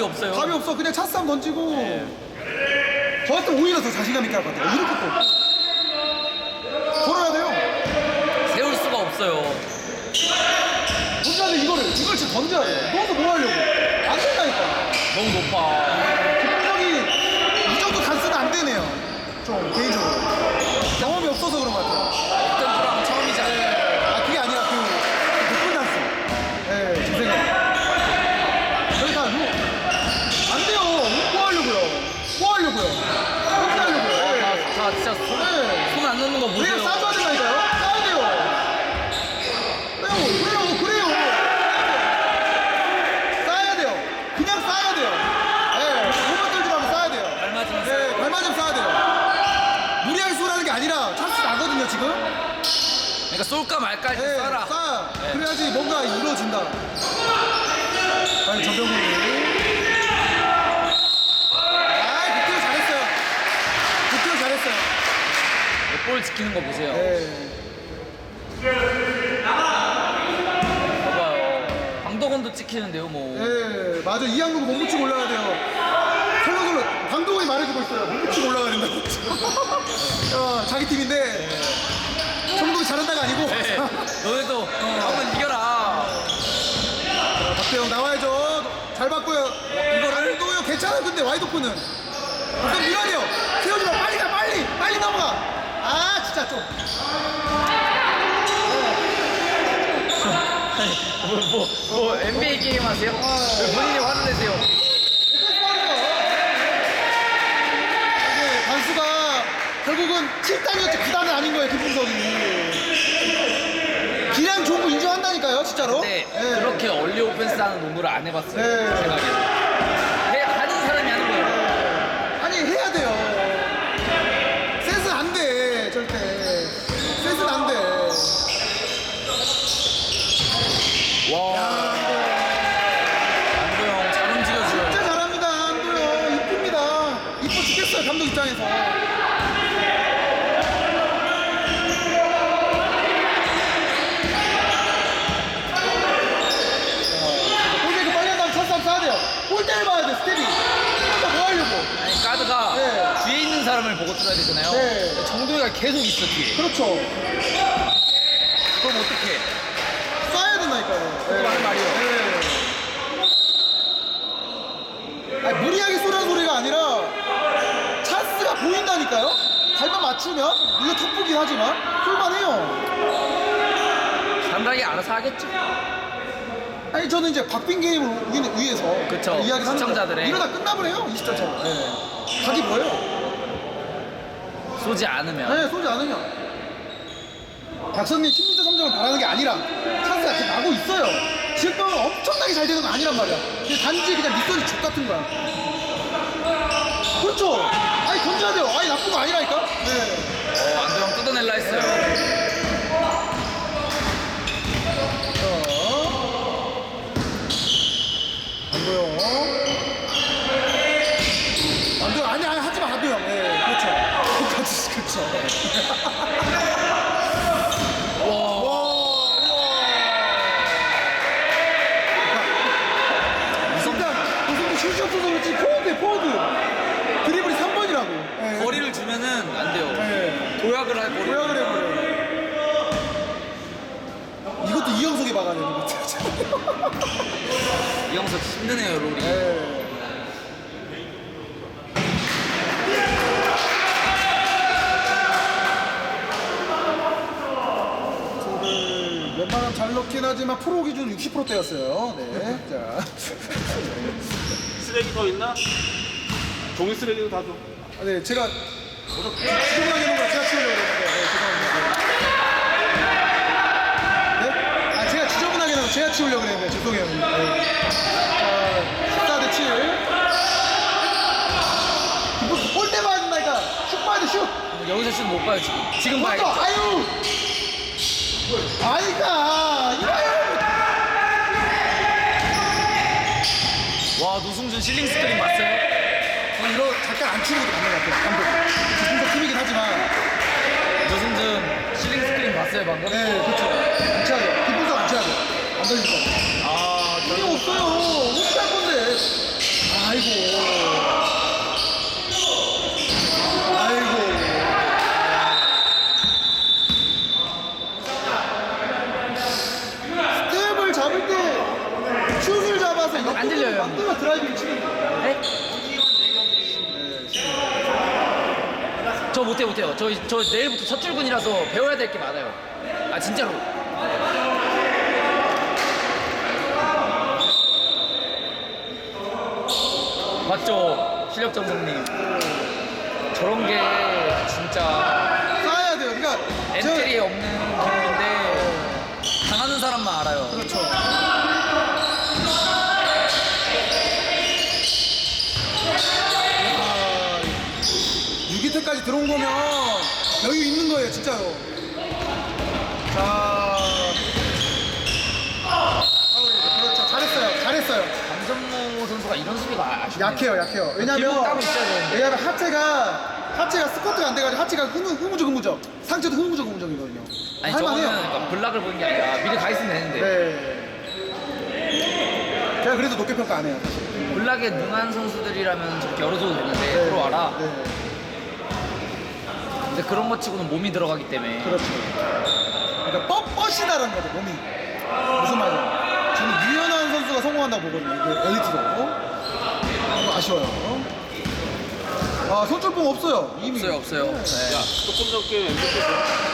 답이 없어요. 답이 없어. 그냥 차싸움 던지고. 저 같으면 오히려 더 자신감 있게 할 것 같아요. 이렇게 또. 걸어야 돼요. 세울 수가 없어요. 혼자는 이거를, 이걸 진짜 던져야 돼요. 누워서 뭐 하려고. 안 된다니까. 너무 높아. 기본적이 이 정도 단수는 안 되네요. 좀, 개인적으로. 경험이 없어서 그런 것 같아요. 어떤 프로랑 처음이잖아요. 아, 그게 아니라 그, 그 풀 단수. 예, 제 생각에. 저희 다, 뭐, 안 돼요. 뭐 하려고요. 뭐 하려고요. 어떻게 하려고요. 예. 아, 자, 진짜 손, 네. 손 안 넣는 거 우리가 보세요. 싸줘야 된다니까요? 싸야 돼요. 그래요, 그래요, 그래요. 싸야 돼요. 그냥 싸야 돼요. 예, 몸만 떨지 말고 싸야 돼요. 발 맞으면 네, 발 맞으면 싸야 돼요. 무리하게 쏘라는 게 아니라 찬스 나거든요, 지금. 그러니까 쏠까 말까 네, 쏴라. 싸. 그래야지 뭔가 이루어진다. 아니, 전병훈이. 아, 그때도 잘했어요. 그때도 잘했어요. 볼 지키는 거 보세요. 네. 봐봐요. 방도건도 찍히는데요, 뭐. 네, 맞아. 이양국 못 붙이고 올라가야 돼요. 설렁설렁 방동원이 말해주고 있어요. 못 붙이고 올라가야 된다고. 어, 자기 팀인데 성동이 잘한다가 아니고 네. 너네도 한번 이겨라. 박대영 나와야죠. 잘 봤고요. 이거를? 박도요 괜찮아. 근데 와이드 오픈은 어떤 미란이요. 세우지 마. 빨리 가. 빨리. 빨리 넘어가. 아 진짜 좀. 뭐, 뭐, 뭐, NBA 게임 하세요? 왜 본인이 화를 내세요? 이게 단수가 결국은 7단이었지 9단은 아닌 거예요 김풍석이 기량 좋은 거 인정한다니까요 예. 그렇게 얼리 오펜스 하는 농구를 안 해봤어요. 네. 제 생각에. 해, 하는 사람이 하는 거예요. 아니 해야 돼요 센스 안 돼 절대 센스는 안돼 와. 안도영 잘 움직여줘요. 진짜 잘합니다 안도요 이쁩니다 이뻐 죽겠어요 감독 입장에서 골대그 빨리 한 다음 첫싸움 싸야 돼요 골대를 봐야 돼 스텝이 진짜 뭐 하려고 아니, 가드가 네. 뒤에 있는 사람을 보고 들어야 되잖아요. 네. 정도이가 계속 있어, 뒤에. 그렇죠 그럼 어떡해. 쏴야 된다니까요 그거 하는 말이에요. 네. 아니, 무리하게 쏘라는 소리가 아니라 찬스가 보인다니까요 발만 맞추면 이거 탑보긴 하지만 쏠만해요 상당히 알아서 하겠죠. 아니 저는 이제 박빙 게임을 위, 위해서 그쵸. 이야기 하는 시청자들의. 이러다 끝나버려요 20점 차 네. 각이 뭐예요 쏘지 않으면. 네 쏘지 않으면. 박선님 심리적 성적을 바라는 게 아니라 찬스가 지금 나고 있어요. 지금 엄청나게 잘 되는 건 아니란 말이야. 근데 단지 그냥 밑선이 족 같은 거야. 그렇죠. 아니 던져야 돼요. 아니 나쁜 거 아니라니까. 네. 어, 안도영 뜯어낼라 했어요. 안도영 안도영 아니 아니 하지마 안도영 예 그렇죠 그렇죠 그렇죠 와. 와 일단 고승부 실시 없어서 그렇지 포워드에 포워드 드리블이 3번이라고 예. 거리를 주면은 안 돼요. 예. 도약을 할 거리. 도약을 해버려요 이것도 이영석이 막아내는 거죠 이영석 힘드네요, 롤이. 예. 저를 웬만하면 잘 넣긴 하지만 프로 기준 60%대였어요. 네. 자. 쓰레기 더 있나? 종이 쓰레기도 다 줘. 아, 네, 제가 놓은 걸 제가 치우려고 했는데, 네, 죄송합니다. 네? 아, 제가 지저분하게 놓은 거 제가 치우려고 했는데, 죄송해요. 네. 자, 14대 7. 뭐, 봐야 된다니까. 슛 봐야 돼, 슛. 여기서 슛못 봐요, 지금. 지금 먼저, 봐야겠죠. 아유! 아이가, 이봐요! 와, 노승준 실링 스크린 봤어요? 저는 이거 잠깐 안 치는 것도 맞는 것 같아요, 감독. 지금도 팀이긴 하지만. 노승준 실링 스크린 봤어요, 방금? 네, 그렇죠. 안 쳐야 돼요. 뒷분석 안 쳐야 돼요. 안 걸릴 거. 아, 이게 없어요. 어떻게 할 건데? 아니, 안 들려요. 막두면 드라이빙 치는 거. 네? 저 못해 못해요. 저, 저 내일부터 첫 출근이라서 배워야 될 게 많아요. 아 진짜로. 맞죠, 실력 정성님. 저런 게 진짜 쌓아야 돼요. 그러니까 저- 엔트리에 없는 기록인데 당하는 사람만 알아요. 그렇죠. 아, 6위태까지 들어온 거면 여유 있는 거예요, 진짜로. 자. 그렇죠. 잘했어요. 잘했어요. 강정모 선수가 이런 수비가 아쉽네요. 약해요, 약해요. 기분 왜냐면, 따로 있어야 되는데. 왜냐면 하체가, 하체가 스쿼트가 안 돼가지고 하체가 흐무, 흐무적 흐무적. 상체도 흐무적 흐무적이거든요. 아니 저거는 할만해요. 그러니까 블락을 보는 게 아니라 미리 가 있으면 되는데 네. 제가 그래도 높게 평가 안 해요. 블락에 능한 선수들이라면 저렇게 열어줘도 되는데 네. 들어와라. 네. 근데 그런 것 치고는 몸이 들어가기 때문에 그렇죠. 그러니까 뻣뻣이다라는 거죠, 몸이. 무슨 말이야. 저는 유연한 선수가 성공한다고 보거든요. 이게 엘리트도. 너무 아쉬워요. 아, 손줄봉 없어요. 이미. 없어요 없어요. 야, 네. 조금 전 게임 MVP 죠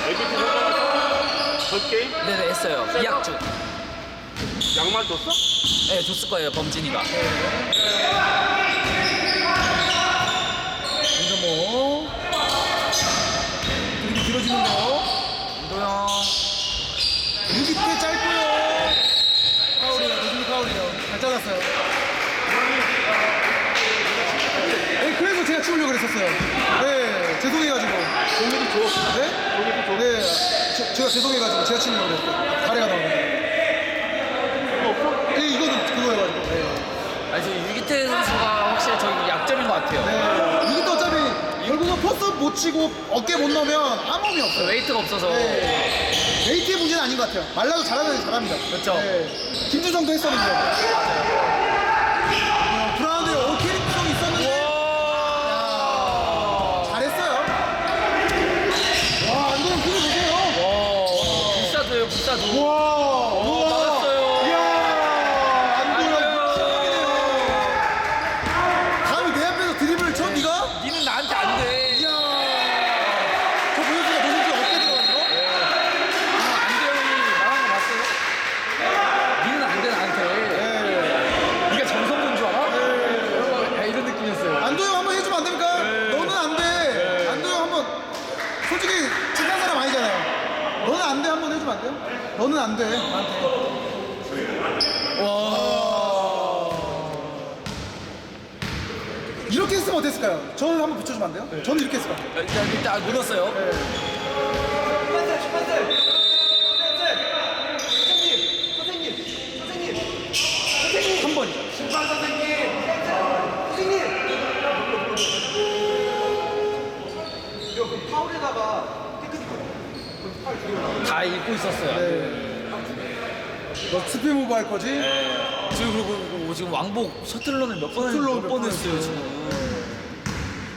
MVP 성공했어? 전 게임? 네네 했어요. 이학주. 양말 줬어? 네 줬을 거예요 범진이가. 이정모. 그리고 길어지는데요. 이도영. 여기 꽤 짧고요. 파울이에요. 도준이 잘랐어요. 네, 그래서 제가 치우려고 그랬었어요. 네, 죄송해가지고. 종이도 줘. 네? 종이도 줘. 네, 제, 제가 죄송해가지고 제가 치려고 그랬어요. 다리가 나오는데. 그거 없어? 네, 이거는 그거여가지고. 네. 아니 저 유기태 선수가 확실히 저희 약점인 것 같아요. 네. 이것도 어차피 결국은 포스업 못 치고 어깨 못 넣으면 아무 의미 없어요. 웨이트가 없어서 네. 웨이트의 문제는 아닌 것 같아요. 말라도 잘하면 잘합니다. 그렇죠. 네. 김주성도 했었는데. 어, 불안한데요. 오, 캐릭터성이 있었는데. 잘했어요. 와, 안도현 그거 보세요. 와 불사조예요 불사조. 와. 막았어요. 이야, 안도현 안도현. 미친놈이네요. 감히 내 앞에서 드리블을 쳐, 니가? 니는 나한테 안 돼. 이야. 저 보여주니까 너 진짜 어떻게 들어가는 거? 안대영이 말한 거 봤어요? 니는 안 돼 나한테. 네. 네가 정성군 줄 알아? 이런 거- 야, 이런 느낌이었어요. 안도영 한번 해주면 안 됩니까? 너는 안 돼. 안도영 한번 솔직히 착한 사람 아니잖아요. 너는 돼요? 너는 안 돼. 나한테. 와. 이렇게 했으면 어땠을까요? 저는 한번 붙여주면 안 돼요? 저는 이렇게 했을 것 같아요. 일단 일단 못 넣었어요. 한 읽고 있었어요. 네. 너 스피 무브 할 거지? 지금 그리고 그리고 지금 왕복 셔틀런을 몇 번, 셔틀런 몇몇번번 했어요. 지금.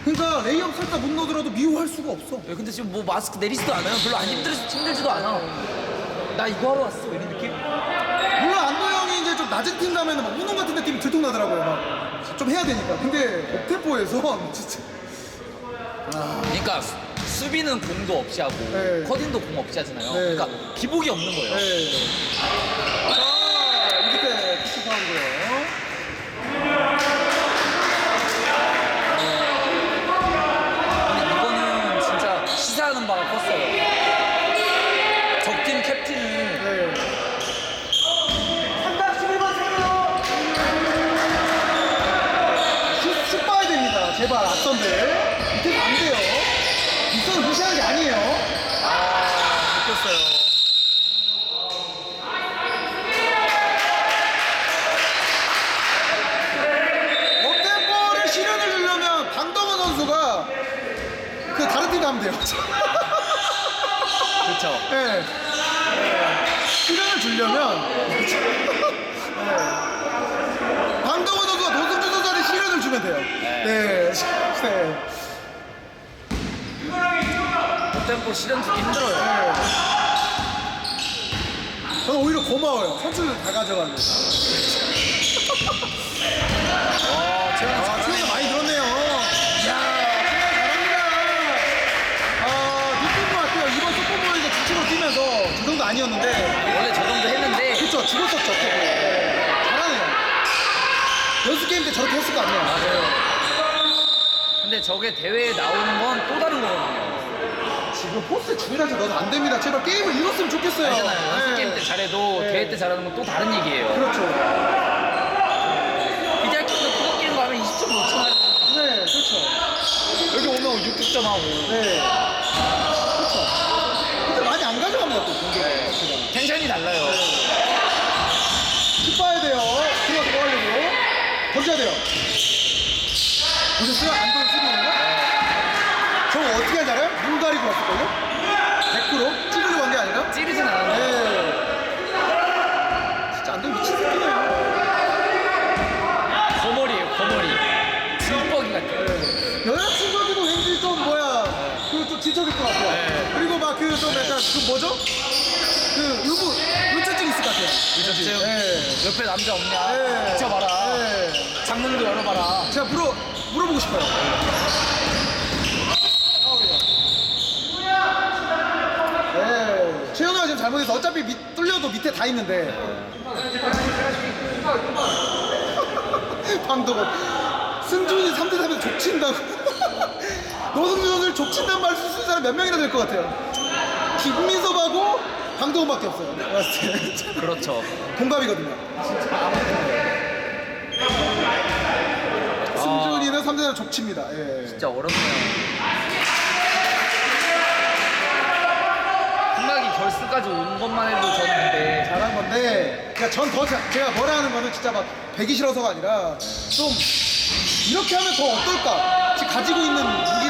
그러니까 레이업 살짝 못 넣더라도 미워할 수가 없어. 야, 근데 지금 뭐 마스크 내리지도 않아요. 별로 안 힘들 힘들지도 않아. 나 이거 하러 왔어 이런 느낌? 물론 안도영이 이제 좀 낮은 팀 가면은 막 운동 같은 데 팀이 들통나더라고요. 막 좀 해야 되니까. 근데 업템포에서 진짜 그러니까 수- 수비는 공도 없이 하고 네. 커딩도 공 없이 하잖아요. 네. 그러니까 기복이 없는 거예요. 네. 자, 이렇게 때 피치 파울고요. 근데 이거는 진짜 시사하는 바가 컸어요. 적팀 캡틴을 네. 슛, 슛 봐야 됩니다. 제발, 앞선들. 밑에서 안 돼요. 윗선을 무시하는 게 아니에요. 느꼈어요. 업템포를 실현을 주려면 방덕원 선수가 그 다른 팀 가면 돼요. 그렇죠. 네. 실현을 주려면 네. 방덕원 선수가 노승준 선수한테 실현을 주면 돼요. 네. 네. 템포 실현 주기 힘들어요. 네. 저는 오히려 고마워요. 선수를 다 가져가는 거. 와, 재환이 아, 잘하네. 최근에 많이 늘었네요. 이야, 최근 잘합니다. 아, 느낀 것 같아요. 이번 소프트볼에서 주치로 뛰면서 아니었는데. 원래 저 정도 했는데 그쵸, 죽었었죠. 네. 잘하네요. 연습 게임 때 저렇게 했을 거 아니에요. 맞아요. 근데 저게 대회에 나오는 건 또 다른 거거든요. 지금 포스트 중이라서 넣어도 안 됩니다. 제발 게임을 이뤘으면 좋겠어요. 알잖아요. 연습 네. 게임 때 잘해도 네. 대회 때 잘하는 건 또 다른 얘기예요. 그렇죠. 비자키도 그거 거 하면 20점 놓잖아요. 네, 그렇죠. 여기 오면 6득점 하고. 네. 그렇죠. 근데 많이 안 가져갑니다, 또 공격. 네. 네. 텐션이 달라요. 킥봐야 돼요. 들어가서 뭐 하려고. 던져야 돼요. 보셨어요? 안동 쓰고 있는 거? 저거 어떻게 하지 알아요? 눈 가리고 왔을걸요? 100% 찌르려고 한 게 아니라? 찌르진 않았네. 네. 진짜 안동 미친 새끼네요. 거머리예요, 거머리. 질뻑이 같아요. 여자친구한테도 왠지 좀 뭐야 그좀 지적일 것 같아요. 네. 그리고 막 그 좀 약간 그 뭐죠? 그 의무 의처증 있을 것 같아요. 의처증? 네. 옆에 남자 없냐? 네. 비춰봐라. 네. 장롱도 열어봐라. 제가 물어 물어보고 싶어요. 네. 최현우가 지금 잘못해서 어차피 밑, 뚫려도 밑에 다 있는데. 방도건 승준이 3대 3에서 족친다고. 노승준 선수를 족친다는 말 쓰는 사람 몇 명이나 될 것 같아요. 김민섭하고 방도건밖에 없어요. 내가 봤을 때. 그렇죠. 동갑이거든요. 승준 이는 3대 3 족칩니다. 예. 진짜 어렵네요. 생각이 결승까지 온 것만 해도 저는 근데 잘한 건데, 그러니까 전 더 제가 뭐라 하는 거는 진짜 막 배기 싫어서가 아니라 좀 이렇게 하면 더 어떨까? 지금 가지고 있는 가지고